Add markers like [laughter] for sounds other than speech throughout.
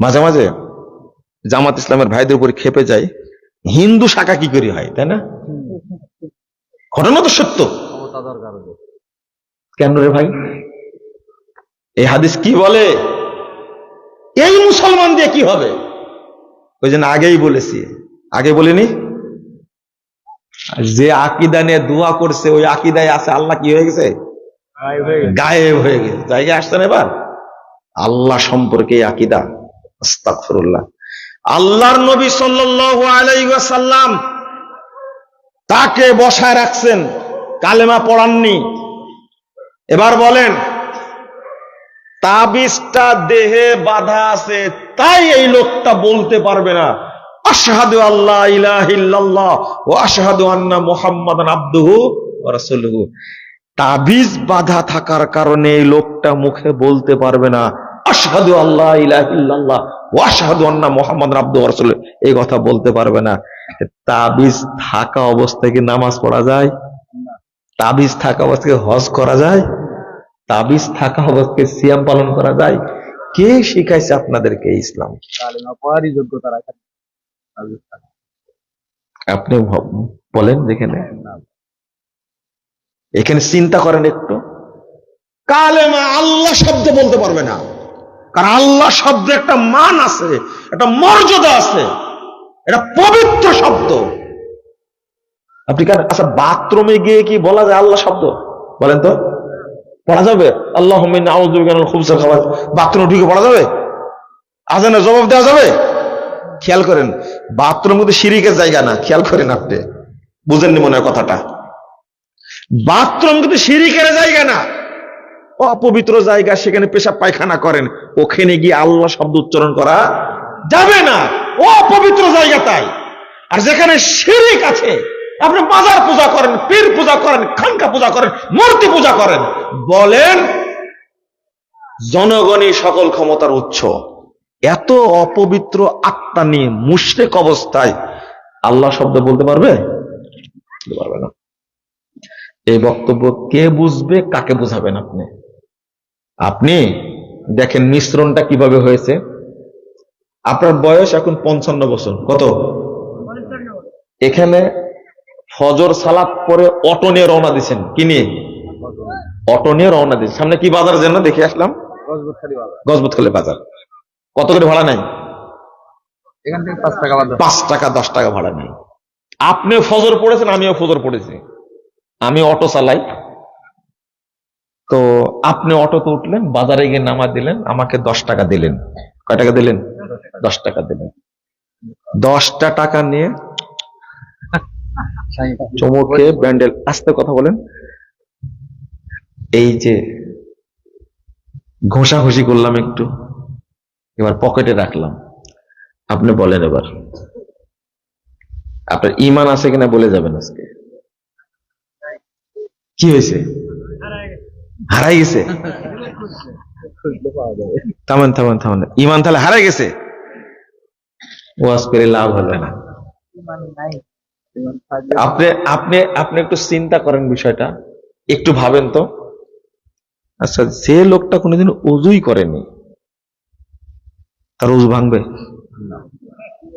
মাঝে মাঝে জামাত ইসলামের ভাইদের উপরে খেপে যায়। হিন্দু শাখা কি করে হয় তাই না? ঘটনা তো সত্য। কেন রে ভাই? এই হাদিস কি বলে? এই মুসলমান দিয়ে কি হবে? ওই জন্য আগেই বলেছি। আগে বলিনি? যে আকিদা নিয়ে দোয়া করছে ওই আকিদায় আছে আল্লাহ কি হয়ে গেছে? গায়েব হয়ে গেছে। জায়গায় আসছেন এবার? আল্লাহ সম্পর্কে আকিদা। আল্লাহর নবী সাল্লাল্লাহু তাকে বসায় রাখছেন, কালেমা পড়াননি। এবার বলেন, তাবিজটা দেহে বাধা আছে, তাই এই লোকটা বলতে পারবে না। আশহাদু আল্লাহ ইলাহা ওয়া আশহাদু আন্না আবদুহু তাবিজ বাধা থাকার কারণে এই লোকটা মুখে বলতে পারবে না। আশহাদু আল্লাহ ইলাহা ইল্লাল্লাহ আশহাদু আন্না ওয়া এই কথা বলতে পারবে না। তাবিজ থাকা অবস্থায় কি নামাজ পড়া যায়? তাবিজ থাকা অবস্থায় হজ করা যায়? তাবিজ থাকা অবস্থায় সিয়াম পালন করা যায়? কে শিখাইছে আপনাদেরকে ইসলাম? আপনি বলেন যেখানে এখানে চিন্তা করেন একটু। কালেমা আল্লাহ শব্দ বলতে পারবে না। কারণ আল্লাহ শব্দে একটা মান আছে, একটা মর্যাদা আছে, এটা পবিত্র শব্দ। আপনি কেন আচ্ছা বাথরুমে গিয়ে কি বলা যায় আল্লাহ শব্দ? বলেন তো। পড়া যাবে? আল্লাহ খুব খাবার বাথরুমে ঢুকে পড়া যাবে? আজানের জবাব দেওয়া যাবে? খেয়াল করেন বাথরুম কিন্তু সিঁড়িকের জায়গা না, খেয়াল করেন আপনি। বুঝেননি মনে হয় কথাটা? বাথরুম কিন্তু সিঁড়িকের জায়গা না। অপবিত্র জায়গা সেখানে পেশাব পায়খানা করেন, ওখানে গিয়ে আল্লাহ শব্দ উচ্চারণ করা যাবে না। অপবিত্র জায়গা তাই। আর যেখানে শিরিক আছে, আপনি বাজার পূজা করেন, পীর পূজা করেন, খানকা পূজা করেন, মূর্তি পূজা করেন, বলেন জনগণই সকল ক্ষমতার উৎস। এত অপবিত্র আত্মা নিয়ে মুশরেক অবস্থায় আল্লাহ শব্দ বলতে পারবে? বলতে পারবে না। এই বক্তব্য কে বুঝবে, কাকে বুঝাবেন আপনি? আপনি দেখেন মিশ্রণটা কীভাবে হয়েছে। আপনার বয়স এখন পঞ্চান্ন বছর। কত? এখানে ফজর সালাত পরে অটো নিয়ে রওনা দিচ্ছেন কি নিয়ে? অটো নিয়ে রওনা দিচ্ছেন সামনে কি বাজার যেন? দেখে আসলাম। গজবতখালি বাজার। কত করে ভাড়া নেয়? এখান থেকে পাঁচ টাকা পাঁচ টাকা দশ টাকা ভাড়া নেই আপনিও ফজর পড়েছেন আমিও ফজর পড়েছি। আমি অটো চালাই। তো আপনি অটোতে উঠলেন, বাজারে গিয়ে নামা দিলেন, আমাকে দশ টাকা দিলেন। কয় টাকা দিলেন? দশ টাকা দিলেন। দশটা টাকা নিয়ে চমকে ব্যান্ডেল, আস্তে কথা বলেন। এই যে ঘষাঘষি করলাম একটু, এবার পকেটে রাখলাম। আপনি বলেন এবার। আপনার ইমান আছে কিনা বলে যাবেন আজকে। কি হয়েছে? হারাই গেছে। থামেন থামেন থামেন। ইমান তাহলে হারাই গেছে? ওয়াজ করে লাভ হবে না। আপনি আপনি আপনি একটু চিন্তা করেন বিষয়টা। একটু ভাবেন তো। আচ্ছা যে লোকটা কোনোদিন উজুই করেনি, তার উজু ভাঙবে?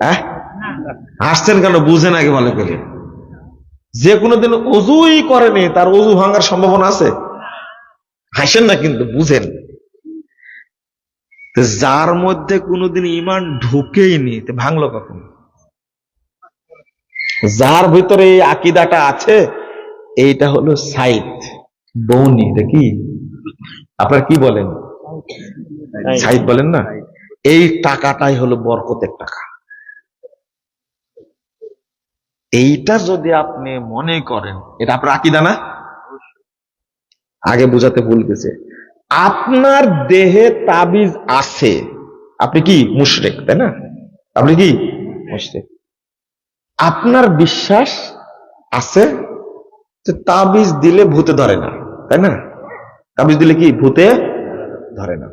হ্যাঁ? হাসছেন কেন? বুঝেন আগে ভালো করে যে কোনোদিন উজুই করেনি, তার উজু ভাঙার সম্ভাবনা আছে? হাসেন না কিন্তু বুঝেন। যার মধ্যে কোনোদিন ইমান ঢুকেইনি ভাঙলো কখন? যার ভিতরে এই আকিদাটা আছে, এইটা হলো সাইদ, বৌনি কি? আপনার কি বলেন? সাইদ বলেন না? এই টাকাটাই হলো বরকতের টাকা। এইটা যদি আপনি মনে করেন, এটা আপনার আকিদা না? আগে বুঝাতে ভুল গেছে। আপনার দেহে তাবিজ আছে। আপনি কি মুশরেক, তাই না? আপনি কি মুশরেক? আপনার বিশ্বাস আছে যে তাবিজ দিলে ভূতে ধরে না, তাই না? তাবিজ দিলে কি ভূতে ধরে না?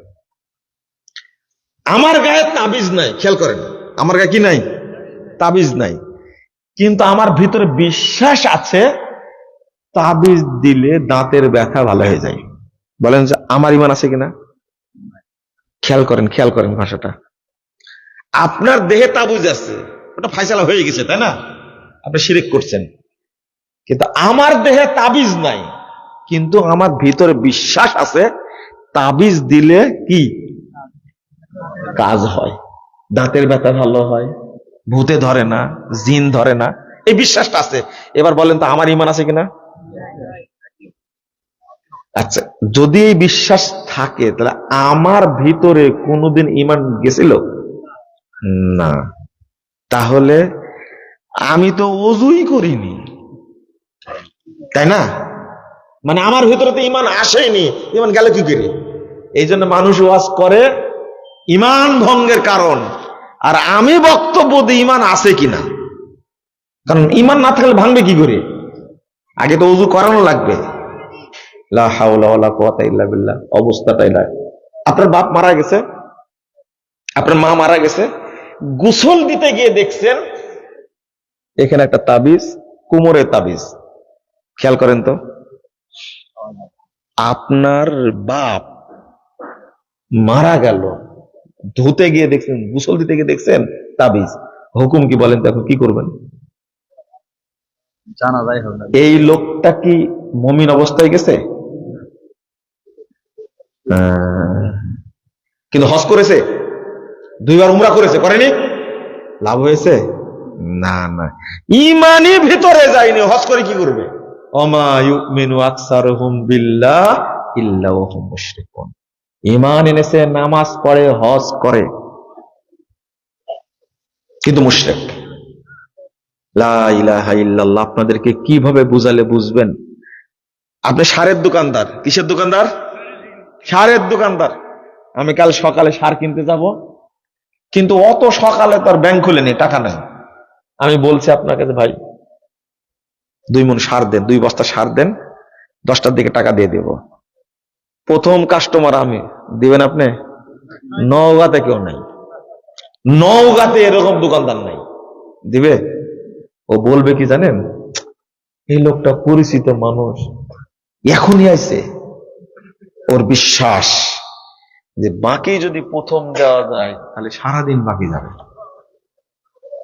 আমার গায়ে তাবিজ নাই, খেয়াল করেন। আমার গায়ে কি নাই? তাবিজ নাই। কিন্তু আমার ভিতরে বিশ্বাস আছে তাবিজ দিলে দাঁতের ব্যথা ভালো হয়ে যায়। বলেন যে আমার ইমান আছে কিনা? খেয়াল করেন খেয়াল করেন ভাষাটা। আপনার দেহে তাবুজ আছে, ওটা ফাইসালা হয়ে গেছে, তাই না? আপনি শিরিক করছেন। কিন্তু আমার দেহে তাবিজ নাই, কিন্তু আমার ভিতরে বিশ্বাস আছে, তাবিজ দিলে কি? কাজ হয়। দাঁতের ব্যথা ভালো হয়, ভূতে ধরে না, জিন ধরে না, এই বিশ্বাসটা আছে। এবার বলেন তো, আমার ইমান আছে কিনা? আচ্ছা যদি এই বিশ্বাস থাকে, তাহলে আমার ভিতরে কোনোদিন ইমান গেছিল? না। তাহলে আমি তো অজুই করিনি। তাই না? মানে আমার ভিতরে তো ইমান আসেনি। ইমান গেল কি করে? এই জন্য মানুষ ওয়াজ করে ইমান ভঙ্গের কারণ। আর আমি বক্তব্য দিই ইমান আছে কিনা? কারণ ইমান না থাকলে ভাঙবে কি করে? আগে তো উজু করানো লাগবে। অবস্থাটাই না আপনার বাপ মারা গেছে? আপনার মা মারা গেছে? গোসল দিতে গিয়ে দেখছেন এখানে একটা তাবিজ কুমোরে তাবিজ। খেয়াল করেন তো। আপনার বাপ মারা গেল। ধুতে গিয়ে দেখছেন গুসল দিতে গিয়ে দেখছেন তাবিজ। হুকুম কি বলেন এখন কি করবেন? জানা যায় এই লোকটা কি মমিন অবস্থায় গেছে? কিন্তু হজ করেছে? দুইবার উমরা করেছে, করেনি? লাভ হয়েছে? না না। ইমানই ভিতরে যায়নি, হজ করে কি করবে? ইমান এনেছে, নামাজ পড়ে, হজ করে। কিন্তু মুশরিক। আপনাদেরকে কীভাবে বুঝালে বুঝবেন? আপনি সারের দোকানদার, কিসের দোকানদার? সারের দোকানদার। আমি কাল সকালে সার কিনতে যাব, কিন্তু অত সকালে তার ব্যাংক খুলেনি, টাকা নেই। আমি বলছি আপনাকে যে, ভাই, দুই মন সার দেন, দুই বস্তা সার দেন, দশটার দিকে টাকা দিয়ে দেব। প্রথম কাস্টমার আমি। দিবেন আপনি? নওগাঁতে কেউ নাই। নওগাতে এরকম দোকানদার নাই। দিবে? ও বলবে কি জানেন? এই লোকটা পরিচিত মানুষ। এখনই আইছে। ওর বিশ্বাস যে বাকি যদি প্রথম দেওয়া যায়, তাহলে সারাদিন বাকি যাবে।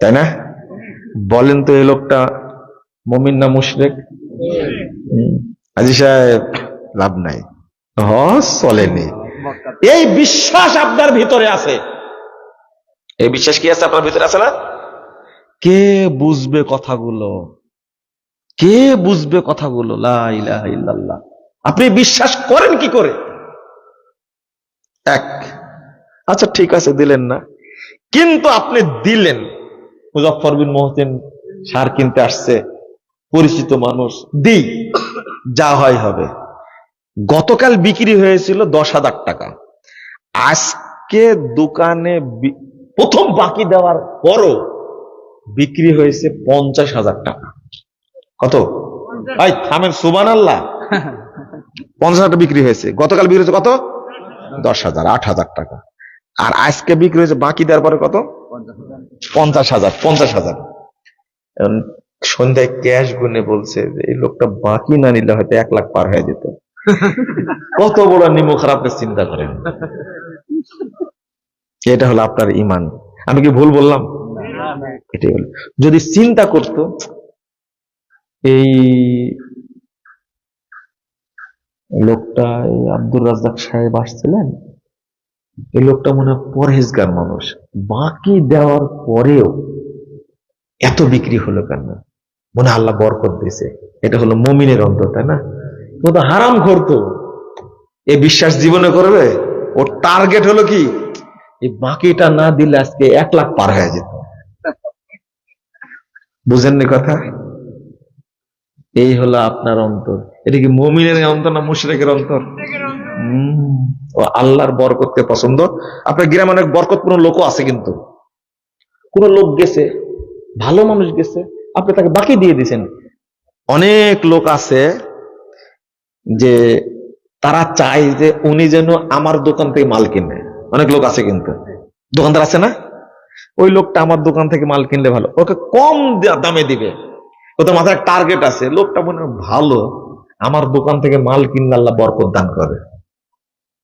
তাই না? বলেন তো এই লোকটা, মমিন না মুশরেক? আজি সাহেব, লাভ নাই। চলেনি। এই বিশ্বাস আপনার ভিতরে আছে। এই বিশ্বাস কি আছে আপনার ভিতরে আছে না? কে বুঝবে কথাগুলো? কে বুঝবে কথাগুলো? লা ইলাহা ইল্লাল্লাহ। আপনি বিশ্বাস করেন কি করে? এক। আচ্ছা ঠিক আছে দিলেন না। কিন্তু আপনি দিলেন। মুজফর বিন মোহসেন সার কিনতে আসছে পরিচিত মানুষ দিই যা হয় হবে। গতকাল বিক্রি হয়েছিল দশ হাজার টাকা। আজকে দোকানে প্রথম বাকি দেওয়ার পরও বিক্রি হয়েছে পঞ্চাশ হাজার টাকা। কত? ভাই থামেন সুবান আল্লাহ [laughs] পঞ্চাশ হাজার বিক্রি হয়েছে। গতকাল বিক্রি হয়েছে কত? দশ হাজার আট হাজার টাকা। আর আজকে বিক্রি হয়েছে বাকি দেওয়ার পরে কত? পঞ্চাশ হাজার। পঞ্চাশ হাজার। সন্ধ্যায় ক্যাশ গুনে বলছে যে এই লোকটা বাকি না নিলে হয়তো এক লাখ পার হয়ে যেত। [laughs] কত বড় নিমো খারাপ চিন্তা করেন। এটা হলো আপনার ইমান। আমি কি ভুল বললাম? এটাই হলো। যদি চিন্তা করত এই লোকটা, এই আব্দুর রাজ্জাক সাহেব আসছিলেন, এই লোকটা মনে পরহেজগার মানুষ। বাকি দেওয়ার পরেও এত বিক্রি হলো কেন? মনে আল্লাহ বরকত দিছে এটা হলো মমিনের অন্তর, তাই না? ও তো হারাম করতো এ বিশ্বাস জীবনে করবে? ওর টার্গেট হলো কি? এই বাকিটা না দিলে আজকে এক লাখ পার হয়ে যেত। বুঝেননি কথা? এই হলো আপনার অন্তর। এটা কি মমিনের অন্তর না মুশরেকের অন্তর? ও আল্লাহর বরকতকে পছন্দ। আপনার গ্রামে অনেক বরকতপূর্ণ লোকও আছে কিন্তু। কোন লোক গেছে ভালো মানুষ গেছে আপনি তাকে বাকি দিয়ে দিয়েছেন। অনেক লোক আছে যে তারা চায় যে উনি যেন আমার দোকান থেকে মাল কিনে। অনেক লোক আছে কিন্তু। দোকানদার আছে না? ওই লোকটা আমার দোকান থেকে মাল কিনলে ভালো। ওকে কম দামে দিবে। ও তো মাথায় টার্গেট আছে। লোকটা মনে ভালো, আমার দোকান থেকে মাল কিনলে আল্লাহ বরকত দান করে।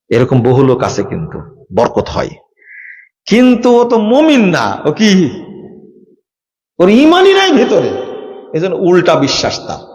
এরকম বহু লোক আছে কিন্তু, বরকত হয়। কিন্তু ও তো মমিন না, ও কি? ওর ইমানই নাই ভেতরে। এজন্য উল্টা বিশ্বাস তার।